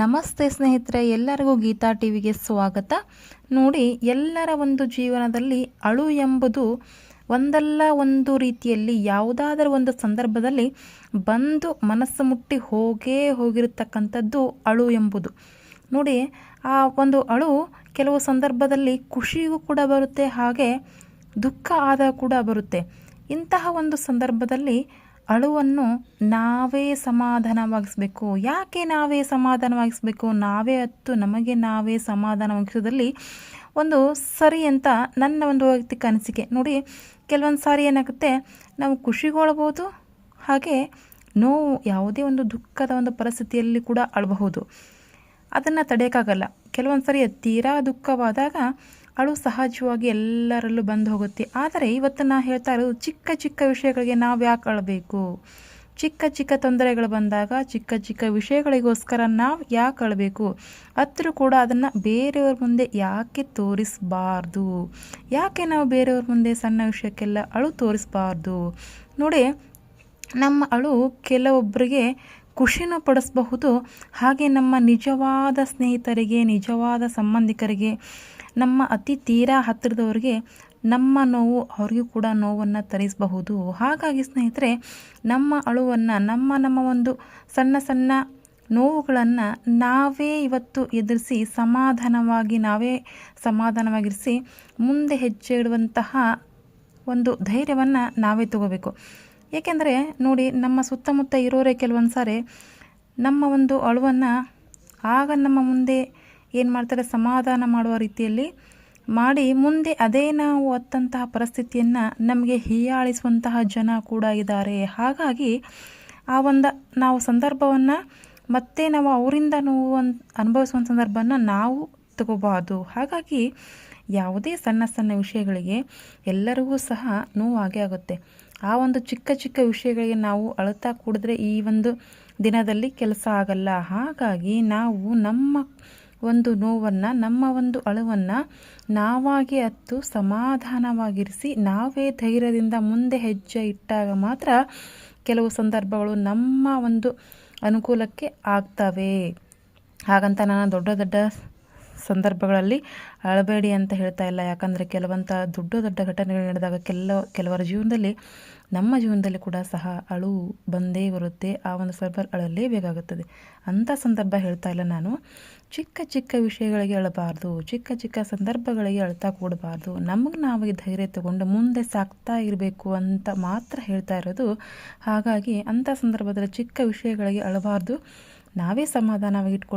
ನಮಸ್ತೆ ಸ್ನೇಹಿತರೆ, ಎಲ್ಲರಿಗೂ ಗೀತಾ ಟಿ ವಿಗೆ ಸ್ವಾಗತ. ನೋಡಿ, ಎಲ್ಲರ ಒಂದು ಜೀವನದಲ್ಲಿ ಅಳು ಎಂಬುದು ಒಂದಲ್ಲ ಒಂದು ರೀತಿಯಲ್ಲಿ ಯಾವುದಾದರೂ ಒಂದು ಸಂದರ್ಭದಲ್ಲಿ ಬಂದು ಮನಸ್ಸು ಮುಟ್ಟಿ ಹೋಗೇ ಹೋಗಿರತಕ್ಕಂಥದ್ದು ಅಳು ಎಂಬುದು. ನೋಡಿ, ಆ ಒಂದು ಅಳು ಕೆಲವು ಸಂದರ್ಭದಲ್ಲಿ ಖುಷಿಗೂ ಕೂಡ ಬರುತ್ತೆ, ಹಾಗೆ ದುಃಖ ಆದ ಕೂಡ ಬರುತ್ತೆ. ಇಂತಹ ಒಂದು ಸಂದರ್ಭದಲ್ಲಿ ಅಳುವನ್ನು ನಾವೇ ಸಮಾಧಾನವಾಗಿಸ್ಬೇಕು. ಯಾಕೆ ನಾವೇ ಸಮಾಧಾನವಾಗಿಸ್ಬೇಕು? ನಾವೇ ಹತ್ತು ನಮಗೆ ನಾವೇ ಸಮಾಧಾನವಾಗಿಸೋದ್ರಲ್ಲಿ ಒಂದು ಸರಿ ಅಂತ ನನ್ನ ಒಂದು ವೈಯಕ್ತಿಕ ಅನಿಸಿಕೆ ನೋಡಿ, ಕೆಲವೊಂದು ಸಾರಿ ಏನಾಗುತ್ತೆ? ನಾವು ಖುಷಿಗೊಳ್ಬೋದು, ಹಾಗೆ ನೋವು ಯಾವುದೇ ಒಂದು ದುಃಖದ ಒಂದು ಪರಿಸ್ಥಿತಿಯಲ್ಲಿ ಕೂಡ ಅಳಬಹುದು. ಅದನ್ನು ತಡೆಯೋಕ್ಕಾಗಲ್ಲ. ಕೆಲವೊಂದು ಸರಿ ತೀರಾ ದುಃಖವಾದಾಗ ಅಳು ಸಹಜವಾಗಿ ಎಲ್ಲರಲ್ಲೂ ಬಂದು ಹೋಗುತ್ತೆ. ಆದರೆ ಇವತ್ತು ನಾ ಹೇಳ್ತಾ ಇರೋದು ಚಿಕ್ಕ ಚಿಕ್ಕ ವಿಷಯಗಳಿಗೆ ನಾವು ಯಾಕೆ ಅಳಬೇಕು? ಚಿಕ್ಕ ಚಿಕ್ಕ ತೊಂದರೆಗಳು ಬಂದಾಗ ಚಿಕ್ಕ ಚಿಕ್ಕ ವಿಷಯಗಳಿಗೋಸ್ಕರ ನಾವು ಯಾಕೆ ಅಳಬೇಕು? ಹತ್ರ ಕೂಡ ಅದನ್ನು ಬೇರೆಯವ್ರ ಮುಂದೆ ಯಾಕೆ ತೋರಿಸಬಾರ್ದು? ಯಾಕೆ ನಾವು ಬೇರೆಯವ್ರ ಮುಂದೆ ಸಣ್ಣ ವಿಷಯಕ್ಕೆಲ್ಲ ಅಳು ತೋರಿಸಬಾರ್ದು? ನೋಡಿ, ನಮ್ಮ ಅಳು ಕೆಲವೊಬ್ಬರಿಗೆ ಖುಷಿನೂ ಪಡಿಸಬಹುದು, ಹಾಗೆ ನಮ್ಮ ನಿಜವಾದ ಸ್ನೇಹಿತರಿಗೆ, ನಿಜವಾದ ಸಂಬಂಧಿಕರಿಗೆ ನಮ್ಮ ಅತಿ ತೀರಾ ಹತ್ತಿರದವ್ರಿಗೆ ನಮ್ಮ ನೋವು ಅವ್ರಿಗೂ ಕೂಡ ನೋವನ್ನು ತರಿಸಬಹುದು. ಹಾಗಾಗಿ ಸ್ನೇಹಿತರೆ, ನಮ್ಮ ಅಳುವನ್ನು, ನಮ್ಮ ನಮ್ಮ ಒಂದು ಸಣ್ಣ ಸಣ್ಣ ನೋವುಗಳನ್ನು ನಾವೇ ಇವತ್ತು ಎದುರಿಸಿ ಸಮಾಧಾನವಾಗಿ, ನಾವೇ ಸಮಾಧಾನವಾಗಿರಿಸಿ ಮುಂದೆ ಹೆಜ್ಜೆ ಇಡುವಂತಹ ಒಂದು ಧೈರ್ಯವನ್ನು ನಾವೇ ತಗೋಬೇಕು. ಏಕೆಂದರೆ ನೋಡಿ, ನಮ್ಮ ಸುತ್ತಮುತ್ತ ಇರೋರೇ ಕೆಲವೊಂದು ಸಾರಿ ನಮ್ಮ ಒಂದು ಅಳುವನ್ನು ಆಗ ನಮ್ಮ ಮುಂದೆ ಏನು ಮಾಡ್ತಾರೆ? ಸಮಾಧಾನ ಮಾಡುವ ರೀತಿಯಲ್ಲಿ ಮಾಡಿ ಮುಂದೆ ಅದೇ ನಾವು ಅತ್ತಂತಹ ಪರಿಸ್ಥಿತಿಯನ್ನು ನಮಗೆ ಹೀಯಾಳಿಸುವಂತಹ ಜನ ಕೂಡ ಇದ್ದಾರೆ. ಹಾಗಾಗಿ ಆ ಒಂದು ನಾವು ಸಂದರ್ಭವನ್ನು ಮತ್ತೆ ನಾವು ಅವರಿಂದ ನೋವು ಅನುಭವಿಸುವಂಥ ಸಂದರ್ಭನ ನಾವು ತಗೋಬಾರ್ದು ಹಾಗಾಗಿ ಯಾವುದೇ ಸಣ್ಣ ಸಣ್ಣ ವಿಷಯಗಳಿಗೆ ಎಲ್ಲರಿಗೂ ಸಹ ನೋವಾಗೇ ಆಗುತ್ತೆ. ಆ ಒಂದು ಚಿಕ್ಕ ಚಿಕ್ಕ ವಿಷಯಗಳಿಗೆ ನಾವು ಅಳುತ್ತಾ ಕೂಡಿದ್ರೆ ಈ ಒಂದು ದಿನದಲ್ಲಿ ಕೆಲಸ ಆಗಲ್ಲ. ಹಾಗಾಗಿ ನಾವು ನಮ್ಮ ಒಂದು ನೋವನ್ನು, ನಮ್ಮ ಒಂದು ಅಳುವನ್ನು ನಾವಾಗಿ ಅತ್ತು ಸಮಾಧಾನವಾಗಿರಿಸಿ, ನಾವೇ ಧೈರ್ಯದಿಂದ ಮುಂದೆ ಹೆಜ್ಜೆ ಇಟ್ಟಾಗ ಮಾತ್ರ ಕೆಲವು ಸಂದರ್ಭಗಳು ನಮ್ಮ ಒಂದು ಅನುಕೂಲಕ್ಕೆ ಆಗ್ತವೆ. ಹಾಗಂತ ನಾನು ದೊಡ್ಡ ದೊಡ್ಡ ಸಂದರ್ಭಗಳಲ್ಲಿ ಅಳಬೇಡಿ ಅಂತ ಹೇಳ್ತಾ ಇಲ್ಲ. ಯಾಕಂದರೆ ಕೆಲವಂಥ ದೊಡ್ಡ ದೊಡ್ಡ ಘಟನೆಗಳು ನಡೆದಾಗ ಕೆಲ, ಕೆಲವರ ಜೀವನದಲ್ಲಿ, ನಮ್ಮ ಜೀವನದಲ್ಲಿ ಕೂಡ ಸಹ ಅಳು ಬಂದೇ ಬರುತ್ತೆ. ಆ ಒಂದು ಸಂದರ್ಭ ಅಳಲೇಬೇಕಾಗುತ್ತದೆ. ಅಂಥ ಸಂದರ್ಭ ಹೇಳ್ತಾ ಇಲ್ಲ ನಾನು. ಚಿಕ್ಕ ಚಿಕ್ಕ ವಿಷಯಗಳಿಗೆ ಅಳಬಾರ್ದು. ಚಿಕ್ಕ ಚಿಕ್ಕ ಸಂದರ್ಭಗಳಿಗೆ ಅಳ್ತಾ ಕೂಡಬಾರ್ದು. ನಮಗೆ ನಾವು ಧೈರ್ಯ ತಗೊಂಡು ಮುಂದೆ ಸಾಕ್ತಾ ಇರಬೇಕು ಅಂತ ಮಾತ್ರ ಹೇಳ್ತಾ ಇರೋದು. ಹಾಗಾಗಿ ಅಂಥ ಸಂದರ್ಭದಲ್ಲಿ ಚಿಕ್ಕ ವಿಷಯಗಳಿಗೆ ಅಳಬಾರ್ದು. ನಾವೇ ಸಮಾಧಾನವಾಗಿ